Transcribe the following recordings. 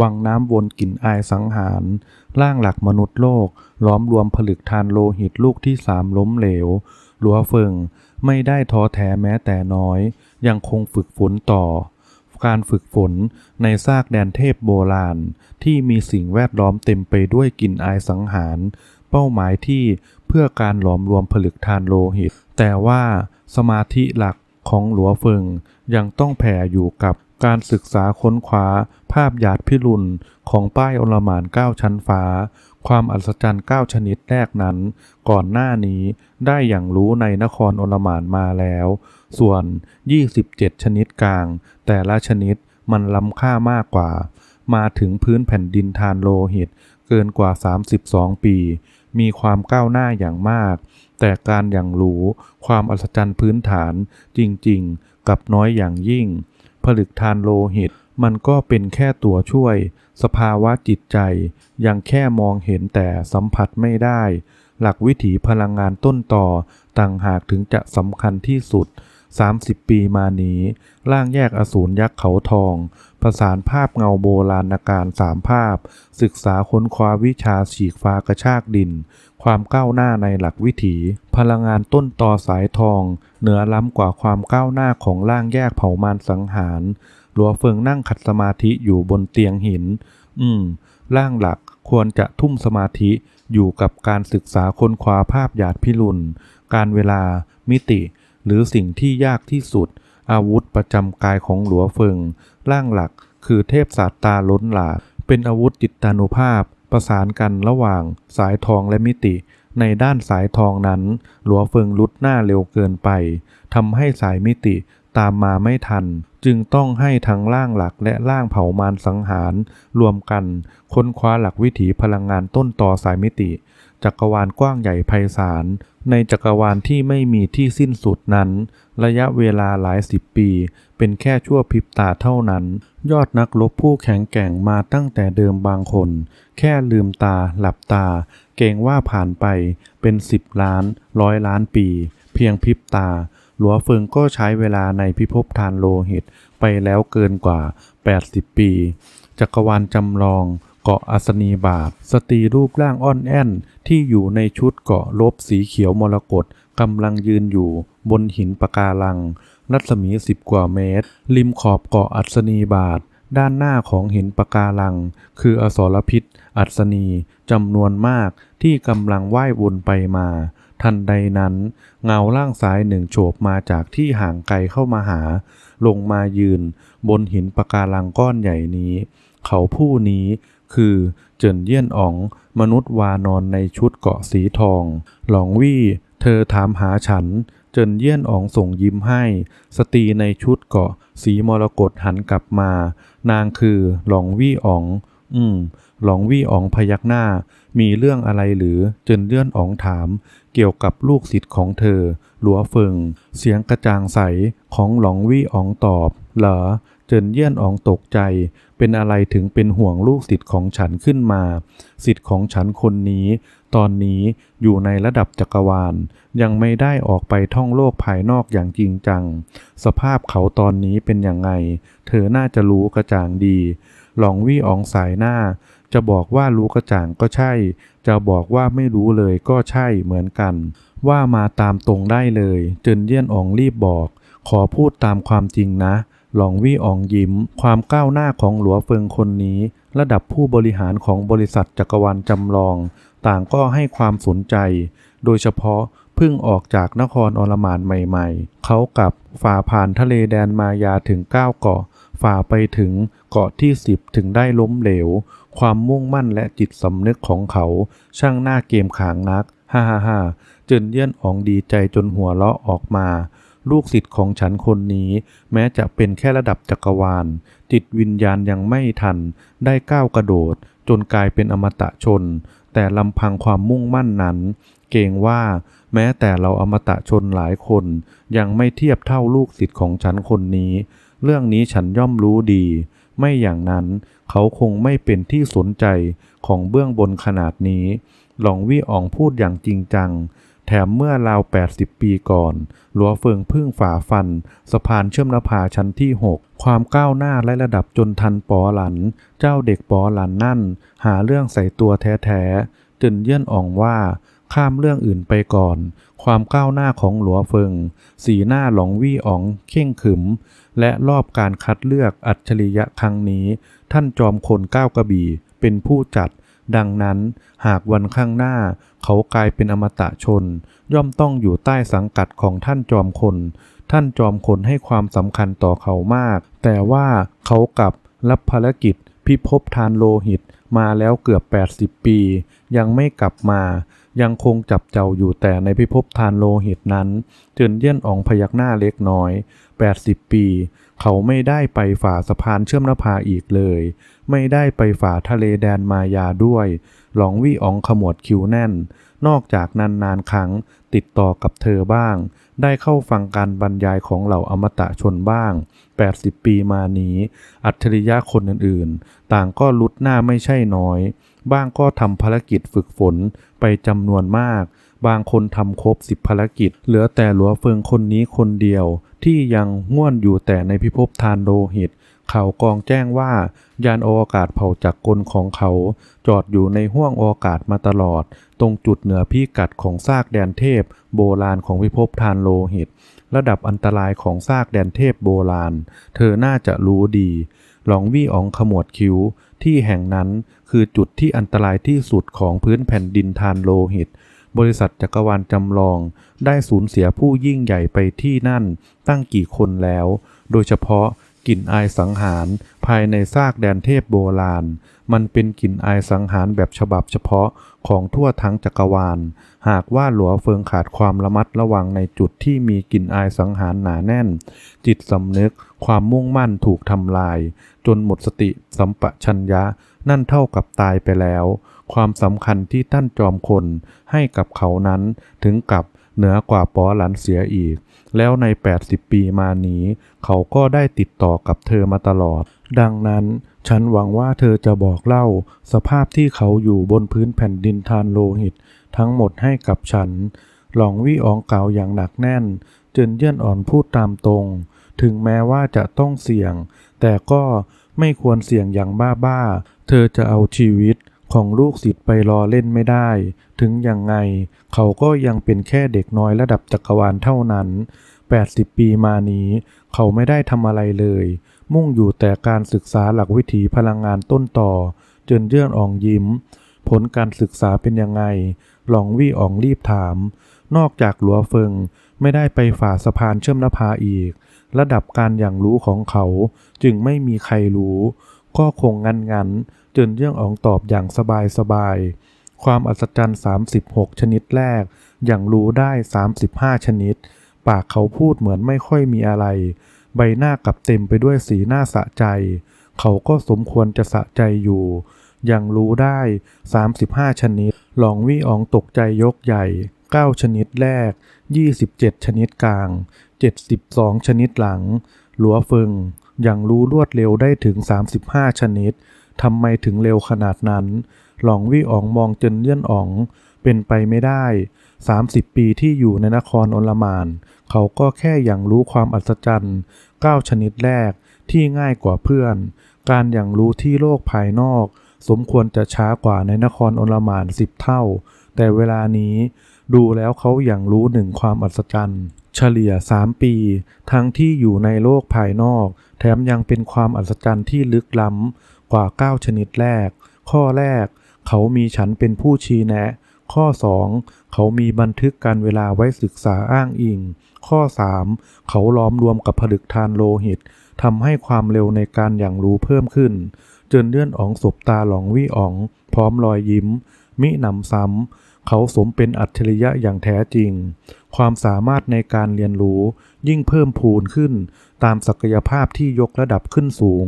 วังน้ำวนกลิ่นอายสังหาร ร่างหลักมนุษย์โลก ล้อมรวมผลึกทานโลหิตลูกที่สามล้มเหลวหลัวเฟิงไม่ได้ท้อแท้แม้แต่น้อย ยังคงฝึกฝนต่อ การฝึกฝนในซากแดนเทพโบราณ ที่มีสิ่งแวดล้อมเต็มไปด้วยกลิ่นอายสังหาร เป้าหมายที่เพื่อการหลอมรวมผลึกทานโลหิต แต่ว่าสมาธิหลักของหลัวเฟิงยังต้องแผ่อยู่กับการศึกษาค้นคว้าาพหยาดพิรุณของป้ายอลหมานเก้าชั้นฟ้า ความอัศจรรย์เก้าชนิดแรกนั้น ก่อนหน้านี้ได้อย่างรู้ในนครอลหมานมาแล้ว ส่วน 27 ชนิดกลาง แต่ละชนิดมันล้ำค่ามากกว่า มาถึงพื้นแผ่นดินทานโลหิต เกินกว่า 32 ปี มีความก้าวหน้าอย่างมาก แต่การอย่างรู้ความอัศจรรย์พื้นฐานจริงๆ กับน้อยอย่างยิ่ง ผลึกทานโลหิต มันก็เป็นแค่ตัวช่วย สภาวะจิตใจ ยังแค่มองเห็นแต่สัมผัสไม่ได้ หลักวิถีพลังงานต้นต่อ ต่างหากถึงจะสำคัญที่สุด 30 ปีมานี้ ร่างแยกอสูรยักษ์เขาทอง ประสานภาพเงาโบราณการสามภาพ ศึกษาค้นคว้าวิชาฉีกฟ้ากระชากดิน ความก้าวหน้าในหลักวิถี พลังงานต้นต่อสายทอง เหนือล้ำกว่าความก้าวหน้าของร่างแยกเผ่ามารสังหาร หลัวเฟิงนั่งขัดสมาธิอยู่บนเตียงหิน อืม ร่างหลักควรจะทุ่มสมาธิอยู่กับการศึกษาค้นคว้าภาพหยาดพิรุณ การเวลา มิติ หรือสิ่งที่ยากที่สุด อาวุธประจำกายของหลัวเฟิง ร่างหลักคือเทพศาสตาล้นหลาเป็นอาวุธจิตตานุภาพ ประสานกันระหว่างสายทองและมิติ ในด้านสายทองนั้น หลัวเฟิงลุดหน้าเร็วเกินไปทำให้สายมิติ ตามมาไม่ทัน จึงต้องให้ทั้งร่างหลักและร่างเผ่ามารสังหาร รวมกันค้นคว้าหลักวิถีพลังงานต้นต่อสายมิติ จักรวาลกว้างใหญ่ไพศาล ในจักรวาลที่ไม่มีที่สิ้นสุดนั้น ระยะเวลาหลายสิบปี เป็นแค่ชั่วพริบตาเท่านั้น ยอดนักรบผู้แข็งแกร่งมาตั้งแต่เดิมบางคน แค่ลืมตา หลับตา เกรงว่าผ่านไปเป็นสิบล้าน ร้อยล้านปี เพียงพริบตา หลัวเฟิงก็ใช้เวลาในพิภพทานโลหิตไปแล้วเกินกว่า 80 ปี จักรวาลจำลองเกาะอัศนีบาท สตรีรูปร่างอ่อนแอนที่อยู่ในชุดเกาะลบสีเขียวมรกตกำลังยืนอยู่บนหินปะการัง รัศมีสิบกว่าเมตร ริมขอบเกาะอัศนีบาท ด้านหน้าของหินปะการัง คืออสรพิษ อัศนีจำนวนมากที่กำลังว่ายวนไปมา ทันใดนั้น เงาล่างซ้ายหนึ่งโฉบมาจากที่ห่างไกลเข้ามาหา ลงมายืน บนหินปะการังก้อนใหญ่นี้ เขาผู้นี้คือเจินเยี่ยนอ๋อง มนุษย์วานอนในชุดเกาะสีทอง หลองวี่เธอถามหาฉัน เจินเยี่ยนอ๋องส่งยิ้มให้ สตรีในชุดเกาะสีมรกตหันกลับมา นางคือหลองวี่อ๋อง อืม หลองวี่อ๋องพยักหน้า มีเรื่องอะไรหรือเจินเลื่อนอ๋องถาม เกี่ยวกับลูกศิษย์ของเธอ หลัวเฟิง เสียงกระจ่างใสของหลองวี่อ๋องตอบ เหรอ เจินเยี่ยนอ๋องตกใจ เป็นอะไรถึงเป็นห่วงลูกศิษย์ของฉันขึ้นมา ศิษย์ของฉันคนนี้ ตอนนี้อยู่ในระดับจักรวาล ยังไม่ได้ออกไปท่องโลกภายนอกอย่างจริงจัง สภาพเขาตอนนี้เป็นอยังไง เธอน่าจะรู้กระจ่างดี หลองวี่อ๋องสายหน้า จะบอกว่ารู้กระจ่างก็ใช่ จะบอกว่าไม่รู้เลยก็ใช่เหมือนกัน ว่ามาตามตรงได้เลย เจินเยี่ยนอองรีบบอก ขอพูดตามความจริงนะ หลองวี่อองยิ้ม ความก้าวหน้าของหลัวเฟิงคนนี้ ระดับผู้บริหารของบริษัทจักรวาลจำลอง ต่างก็ให้ความสนใจ โดยเฉพาะเพิ่งออกจากนครอลมานใหม่ ๆ เขากับฝ่าผ่านทะเลแดนมายาถึง9เกาะ ฝ่าไปถึงเกาะที่10ถึงได้ล้มเหลว ความมุ่งมั่นและจิตสำนึกของเขา ช่างหน้าเกมขางนัก ฮ่าฮ่าฮ่าจนเยี่ยนอองดีใจจนหัวเราะออกมา ลูกศิษย์ของฉันคนนี้ แม้จะเป็นแค่ระดับจักรวาล จิตวิญญาณยังไม่ทัน ได้ก้าวกระโดด จนกลายเป็นอมตะชน แต่ลำพังความมุ่งมั่นนั้น เกรงว่าแม้แต่เราอมตะชนหลายคน ยังไม่เทียบเท่าลูกศิษย์ของฉันคนนี้ เรื่องนี้ฉันย่อมรู้ดี ไม่อย่างนั้นเขาคงไม่เป็นที่สนใจของเบื้องบนขนาดนี้ หลองวี่อองพูดอย่างจริงจัง แถมเมื่อราว 80 ปีก่อน หลัวเฟิงพึ่งฝ่าฟัน สะพานเชื่อมนภาชั้นที่ 6 ความก้าวหน้าและระดับจนทันปอหลัน เจ้าเด็กปอหลันนั่น หาเรื่องใส่ตัวแท้ๆจนเยื่อนอ่องว่าข้ามเรื่องอื่นไปก่อน ความก้าวหน้าของหลัวเฟิง สีหน้าหลงวี่อ๋อง เข่งขึม และรอบการคัดเลือกอัจฉริยะครั้งนี้ ท่านจอมคนก้าวกระบี่เป็นผู้จัด ดังนั้นหากวันข้างหน้า เขากลายเป็นอมตะชน ย่อมต้องอยู่ใต้สังกัดของท่านจอมคน ท่านจอมคนให้ความสำคัญต่อเขามาก แต่ว่าเขากลับรับภารกิจพิภพทานโลหิตมาแล้วเกือบ 80 ปี ยังไม่กลับมา ยังคงจับเจ้าอยู่แต่ในพิภพทานโลหิตนั้นเจินเยี่ยนอองพยักหน้าเล็กน้อย 80 ปี เขาไม่ได้ไปฝ่าสะพานเชื่อมนภาอีกเลย ไม่ได้ไปฝ่าทะเลแดนมายาด้วยหลองวี่อองขมวดคิ้วแน่น นอกจากนานๆครั้งติดต่อกับเธอบ้าง ได้เข้าฟังการบรรยายของเหล่าอมตะชนบ้าง 80 ปีมานี้ อัจฉริยะคนอื่นๆ ต่างก็ลุดหน้าไม่ใช่น้อย บ้างก็ทำภารกิจฝึกฝนไปจำนวนมาก บางคนทำครบสิบภารกิจ เหลือแต่หลัวเฟิงคนนี้คนเดียว ที่ยังง่วนอยู่แต่ในพิภพทานโลหิตเขากองแจ้งว่า ยานอวกาศเผาจักรกลของเขา จอดอยู่ในห้วงอวกาศมาตลอด ตรงจุดเหนือพิกัดของซากแดนเทพ โบราณของพิภพทานโลหิต ระดับอันตรายของซากแดนเทพโบราณ เธอน่าจะรู้ดี หลองวี่อองขมวดคิ้ว ที่แห่งนั้นคือจุดที่อันตรายที่สุดของพื้นแผ่นดินทานโลหิต บริษัทจักรวาลจำลอง ได้สูญเสียผู้ยิ่งใหญ่ไปที่นั่นตั้งกี่คนแล้ว โดยเฉพาะกลิ่นอายสังหารภายในซากแดนเทพโบราณ มันเป็นกลิ่นอายสังหารแบบฉบับเฉพาะของทั่วทั้งจักรวาล หากว่าหลัวเฟิงขาดความระมัดระวังในจุดที่มีกลิ่นอายสังหารหนาแน่น จิตสำนึกความมุ่งมั่นถูกทำลาย จนหมดสติสัมปชัญญะ นั่นเท่ากับตายไปแล้ว ความสำคัญที่ท่านจอมคนให้กับเขานั้นถึงกับ เหนือกว่าป๋อหลันเสียอีก แล้วใน 80 ปีมานี้ เขาก็ได้ติดต่อกับเธอมาตลอด ดังนั้นฉันหวังว่าเธอจะบอกเล่า สภาพที่เขาอยู่บนพื้นแผ่นดินทานโลหิต ทั้งหมดให้กับฉัน หลองวี่อองกล่าวอย่างหนักแน่นจนเยี่ยนอ่อนพูดตามตรง ถึงแม้ว่าจะต้องเสี่ยง แต่ก็ไม่ควรเสี่ยงอย่างบ้าๆ เธอจะเอาชีวิต ของลูกศิษย์ไปรอเล่นไม่ได้ ถึงอย่างไง เขาก็ยังเป็นแค่เด็กน้อยระดับจักรวาลเท่านั้น 80 ปีมานี้ เขาไม่ได้ทำอะไรเลย มุ่งอยู่แต่การศึกษาหลักวิถีพลังงานต้นต่อ เจินเยื่อนอ่องยิ้ม ผลการศึกษาเป็นยังไง หลองวี่อ่องรีบถาม นอกจากหลัวเฟิงไม่ได้ไปฝ่าสะพานเชื่อมนภาอีก ระดับการอย่างรู้ของเขาจึงไม่มีใครรู้ ก็คงงันงัน เจินเยื่องอองตอบอย่างสบายสบายๆความอัศจรรย์ 36 ชนิดแรก อย่างรู้ได้ 35 ชนิด ปากเขาพูดเหมือนไม่ค่อยมีอะไร ใบหน้ากลับเต็มไปด้วยสีหน้าสะใจ เขาก็สมควรจะสะใจอยู่ อย่างรู้ได้ 35 ชนิด หลองวี่อองตกใจยกใหญ่ 9 ชนิดแรก 27 ชนิดกลาง 72 ชนิดหลัง หลัวเฟิงอย่างรู้รวดเร็วได้ถึง 35 ชนิด ทำไมถึงเร็วขนาดนั้น หลองวี่อ๋องมองเจนเลี่ยนอ๋อง เป็นไปไม่ได้ 30 ปีที่อยู่ในนครอลมาน เขาก็แค่อย่างรู้ความอัศจรรย์9ชนิดแรกที่ง่ายกว่าเพื่อน การอย่างรู้ที่โลกภายนอก สมควรจะช้ากว่าในนครอลมานสิบเท่า แต่เวลานี้ดูแล้วเขาอย่างรู้หนึ่งความอัศจรรย์ เฉลี่ย 3 ปี ทั้งที่อยู่ในโลกภายนอก แถมยังเป็นความอัศจรรย์ที่ลึกล้ำ กว่า 9 ชนิดแรก ข้อแรก เขามีฉันเป็นผู้ชี้แนะ ข้อ 2 เขามีบันทึกการเวลาไว้ศึกษาอ้างอิง ข้อ 3 เขาล้อมรวมกับผลึกทานโลหิตทำให้ความเร็วในการอย่างรู้เพิ่มขึ้นเจินเลื่อนอ๋องสบตาหลองวี่อ๋อง พร้อมรอยยิ้ม มิหนำซ้ำ เขาสมเป็นอัจฉริยะอย่างแท้จริง ความสามารถในการเรียนรู้ยิ่งเพิ่มพูนขึ้น ตามศักยภาพที่ยกระดับขึ้นสูง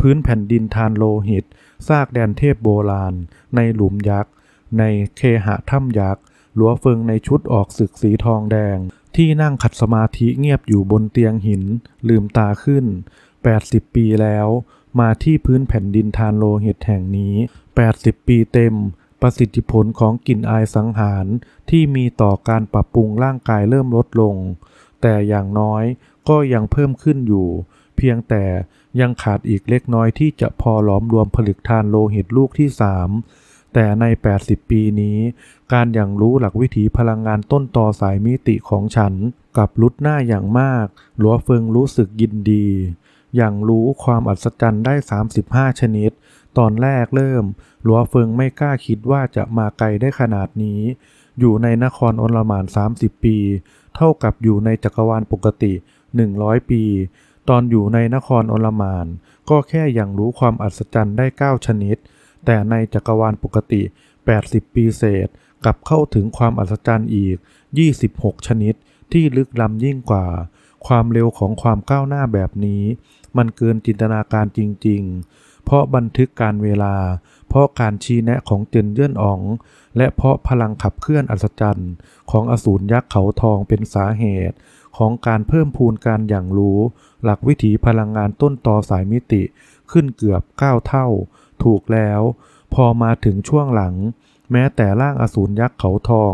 พื้นแผ่นดินทานโลหิต ซากแดนเทพโบราณ ในหลุมยักษ์ ในเคหะถ้ำยักษ์หลัวเฟิงในชุดออกศึกสีทองแดง ที่นั่งขัดสมาธิเงียบอยู่บนเตียงหิน ลืมตาขึ้น 80 ปีแล้ว มาที่พื้นแผ่นดินทานโลหิตแห่งนี้ 80 ปีเต็มประสิทธิผลของกลิ่นอายสังหาร ที่มีต่อการปรับปรุงร่างกายเริ่มลดลง แต่อย่างน้อยก็ยังเพิ่มขึ้นอยู่ เพียงแต่ ยังขาดอีกเล็กน้อยที่จะพอหลอมรวมผลึกทานโลหิตลูกที่สามแต่ใน 80 ปีนี้ การอย่างรู้หลักวิถีพลังงานต้นต่อสายมิติของฉันกลับลุดหน้าอย่างมาก หลัวเฟิงรู้สึกยินดี อย่างรู้ความอัศจรรย์ได้ 35 ชนิด ตอนแรกเริ่ม หลัวเฟิงไม่กล้าคิดว่าจะมาไกลได้ขนาดนี้ อยู่ในนครอลมาน 30 ปี เท่ากับอยู่ในจักรวาลปกติ 100 ปี ตอนอยู่ในนครอลมาน ก็แค่อย่างรู้ความอัศจรรย์ได้ 9 ชนิด แต่ในจักรวาลปกติ 80 ปีเศษกลับเข้าถึงความอัศจรรย์อีก 26 ชนิดที่ลึกล้ำยิ่งกว่า ความเร็วของความก้าวหน้าแบบนี้ มันเกินจินตนาการจริง ๆ เพราะบันทึกการเวลา เพราะการชี้แนะของเจนเยื่อนอ๋อง และเพราะพลังขับเคลื่อนอัศจรรย์ ของอสูรยักษ์เขาทองเป็นสาเหตุ ของการเพิ่มพูนการอย่างรู้ หลักวิถีพลังงานต้นต่อสายมิติ ขึ้นเกือบ 9 เท่า ถูกแล้ว พอมาถึงช่วงหลัง แม้แต่ร่างอสูรยักษ์เขาทอง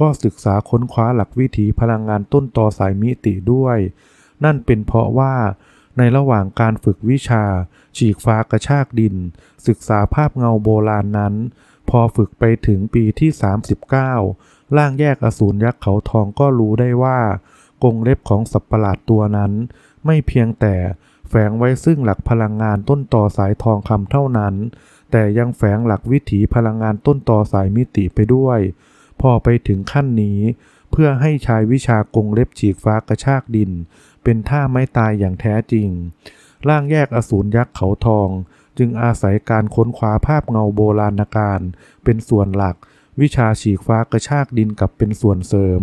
ก็ศึกษาค้นคว้าหลักวิถีพลังงานต้นต่อสายมิติด้วย นั่นเป็นเพราะว่าในระหว่างการฝึกวิชา ฉีกฟ้ากระชากดิน ศึกษาภาพเงาโบราณนั้น พอฝึกไปถึงปีที่ 39 ร่างแยกอสูรยักษ์เขาทองก็รู้ได้ว่า กรงเล็บของสัตว์ประหลาดตัวนั้น ไม่เพียงแต่แฝงไว้ซึ่งหลักพลังงานต้นต่อสายทองคำเท่านั้น แต่ยังแฝงหลักวิถีพลังงานต้นต่อสายมิติไปด้วย พอไปถึงขั้นนี้ เพื่อให้ชายวิชากงเล็บฉีกฟ้ากระชากดิน เป็นท่าไม่ตายอย่างแท้จริง ร่างแยกอสูรยักษ์เขาทอง จึงอาศัยการค้นคว้าภาพเงาโบราณการ เป็นส่วนหลัก วิชาฉีกฟ้ากระชากดินกับเป็นส่วนเสริม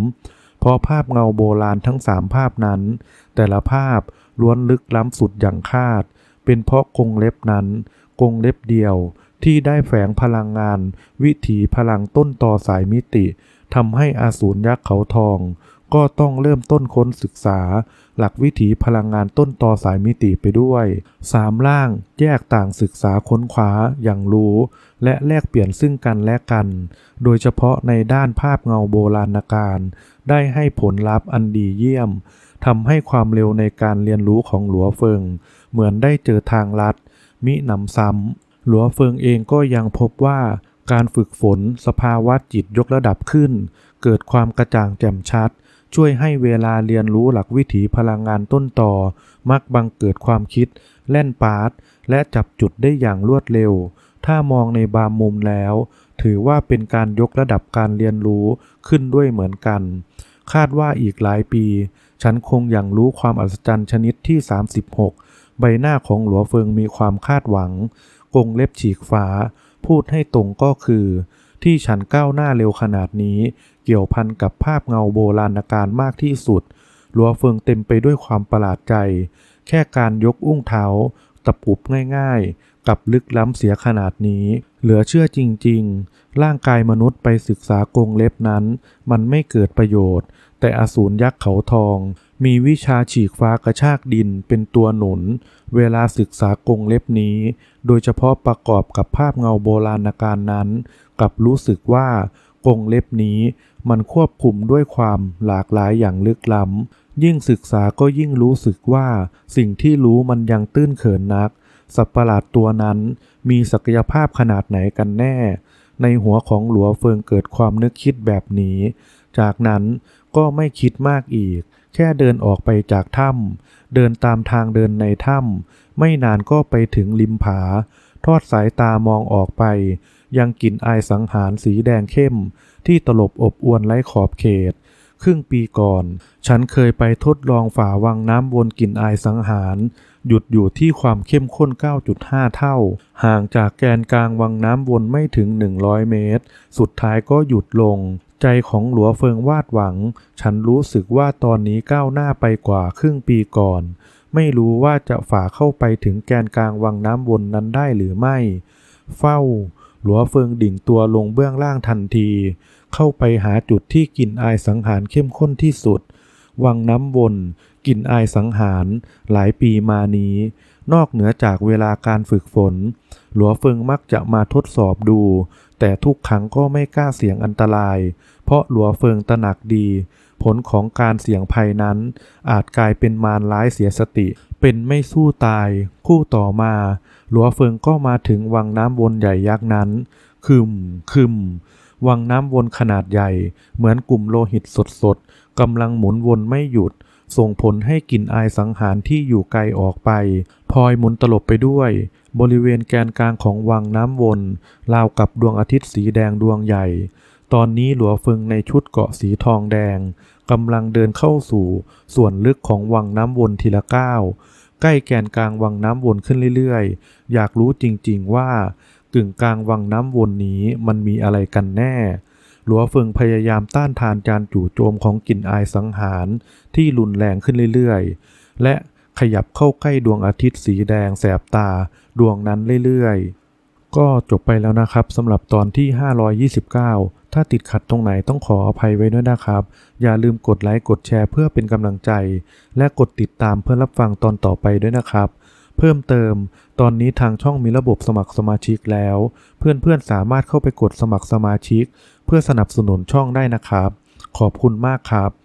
เพราะภาพเงาโบราณทั้งสามภาพนั้น แต่ละภาพล้วนลึกล้ำสุดอย่างคาด เป็นเพราะกรงเล็บนั้นกรงเล็บเดียวที่ได้แฝงพลังงาน วิถีพลังต้นต่อสายมิติทำให้อาสูรยักษ์เขาทอง ก็ต้องเริ่มต้นค้นศึกษา หลักวิถีพลังงานต้นต่อสายมิติไปด้วยสามร่างแยกต่างศึกษาค้นคว้าอย่างรู้ และแลกเปลี่ยนซึ่งกันและกัน โดยเฉพาะในด้านภาพเงาโบราณการ ได้ให้ผลลัพธ์อันดีเยี่ยมทำให้ความเร็วในการเรียนรู้ของหลัวเฟิง เหมือนได้เจอทางลัด มิหนำซ้ำหลัวเฟิงเองก็ยังพบว่าการฝึกฝนสภาวะจิตยกระดับขึ้น เกิดความกระจ่างแจ่มชัด ช่วยให้เวลาเรียนรู้หลักวิถีพลังงานต้นต่อ มักบังเกิดความคิด แล่นปาร์ตและจับจุดได้อย่างรวดเร็ว ถ้ามองในบางมุมแล้ว ถือว่าเป็นการยกระดับการเรียนรู้ขึ้นด้วยเหมือนกัน คาดว่าอีกหลายปี ฉันคงอย่างรู้ความอัศจรรย์ชนิดที่ 36 ใบหน้าของหลัวเฟิงมีความคาดหวัง กงเล็บฉีกฟ้า พูดให้ตรงก็คือ ที่ฉันก้าวหน้าเร็วขนาดนี้ เกี่ยวพันกับภาพเงาโบราณการมากที่สุดลัวเฟิงเต็มไปด้วยความประหลาดใจ แค่การยกอุ้งเท้าตะปุบง่ายๆ กับลึกล้ำเสียขนาดนี้ เหลือเชื่อจริงๆ ร่างกายมนุษย์ไปศึกษากรงเล็บนั้น มันไม่เกิดประโยชน์ แต่อสูรยักษ์เขาทอง มีวิชาฉีกฟ้ากระชากดินเป็นตัวหนุน เวลาศึกษากรงเล็บนี้ โดยเฉพาะประกอบกับภาพเงาโบราณการนั้น กับรู้สึกว่ากรงเล็บนี้มันควบคุมด้วยความหลากหลายอย่างลึกล้ำ ยิ่งศึกษาก็ยิ่งรู้สึกว่าสิ่งที่รู้มันยังตื้นเขินนัก สัตว์ประหลาดตัวนั้น มีศักยภาพขนาดไหนกันแน่ ในหัวของหลัวเฟิงเกิดความนึกคิดแบบนี้ จากนั้นก็ไม่คิดมากอีก แค่เดินออกไปจากถ้ำเดินตามทางเดินในถ้ำไม่นานก็ไปถึงริมผา ทอดสายตามองออกไป ยังกลิ่นอายสังหารสีแดงเข้ม ที่ตลบอบอวนไร้ขอบเขต ครึ่งปีก่อน ฉันเคยไปทดลองฝ่าวังน้ำวนกลิ่นอายสังหาร หยุดอยู่ที่ความเข้มข้น 9.5 เท่า ห่างจากแกนกลางวังน้ำวนไม่ถึง 100 เมตร สุดท้ายก็หยุดลง ใจของหลัวเฟิงวาดหวัง ฉันรู้สึกว่าตอนนี้ก้าวหน้าไปกว่าครึ่งปีก่อน ไม่รู้ว่าจะฝ่าเข้าไปถึงแกนกลางวังน้ำวนนั้นได้หรือไม่ เฝ้า หลัวเฟิงดิ่งตัวลงเบื้องล่างทันที เข้าไปหาจุดที่กลิ่นอายสังหารเข้มข้นที่สุด วังน้ำวนกลิ่นอายสังหาร หลายปีมานี้ นอกเหนือจากเวลาการฝึกฝน หลัวเฟิงมักจะมาทดสอบดู แต่ทุกครั้งก็ไม่กล้าเสี่ยงอันตราย เพราะหลัวเฟิงตระหนักดี ผลของการเสี่ยงภัยนั้น อาจกลายเป็นมารร้ายเสียสติ เป็นไม่สู้ตาย คู่ต่อมา หลัวเฟิงก็มาถึงวังน้ำวนใหญ่ยักษ์นั้น คึมคึมวังน้ำวนขนาดใหญ่ เหมือนกลุ่มโลหิตสดๆกำลังหมุนวนไม่หยุด ส่งผลให้กลิ่นอายสังหารที่อยู่ไกลออกไปพลอยหมุนตลบไปด้วย บริเวณแกนกลางของวังน้ำวนราวกับดวงอาทิตย์สีแดงดวงใหญ่ ตอนนี้หลัวเฟิงในชุดเกาะสีทองแดงกำลังเดินเข้าสู่ส่วนลึกของวังน้ำวนทีละก้าวใกล้แกนกลางวังน้ำวนขึ้นเรื่อยๆ อยากรู้จริงๆว่ากึ่งกลางวังน้ำวนนี้มันมีอะไรกันแน่ หลัวเฟิงพยายามต้านทานการจู่โจมของกลิ่นอายสังหารที่รุนแรงขึ้นเรื่อยๆ และขยับเข้าใกล้ดวงอาทิตย์สีแดงแสบตาดวงนั้นเรื่อยๆ ก็จบไปแล้วนะครับสำหรับตอนที่ 529 ถ้าติดขัดตรงไหนต้องขออภัยไว้ด้วยนะครับ อย่าลืมกดไลค์กดแชร์เพื่อเป็นกำลังใจ และกดติดตามเพื่อรับฟังตอนต่อไปด้วยนะครับ เพิ่มเติม ตอนนี้ทางช่องมีระบบสมัครสมาชิกแล้ว เพื่อนๆสามารถเข้าไปกดสมัครสมาชิก เพื่อสนับสนุนช่องได้นะครับ ขอบคุณมากครับ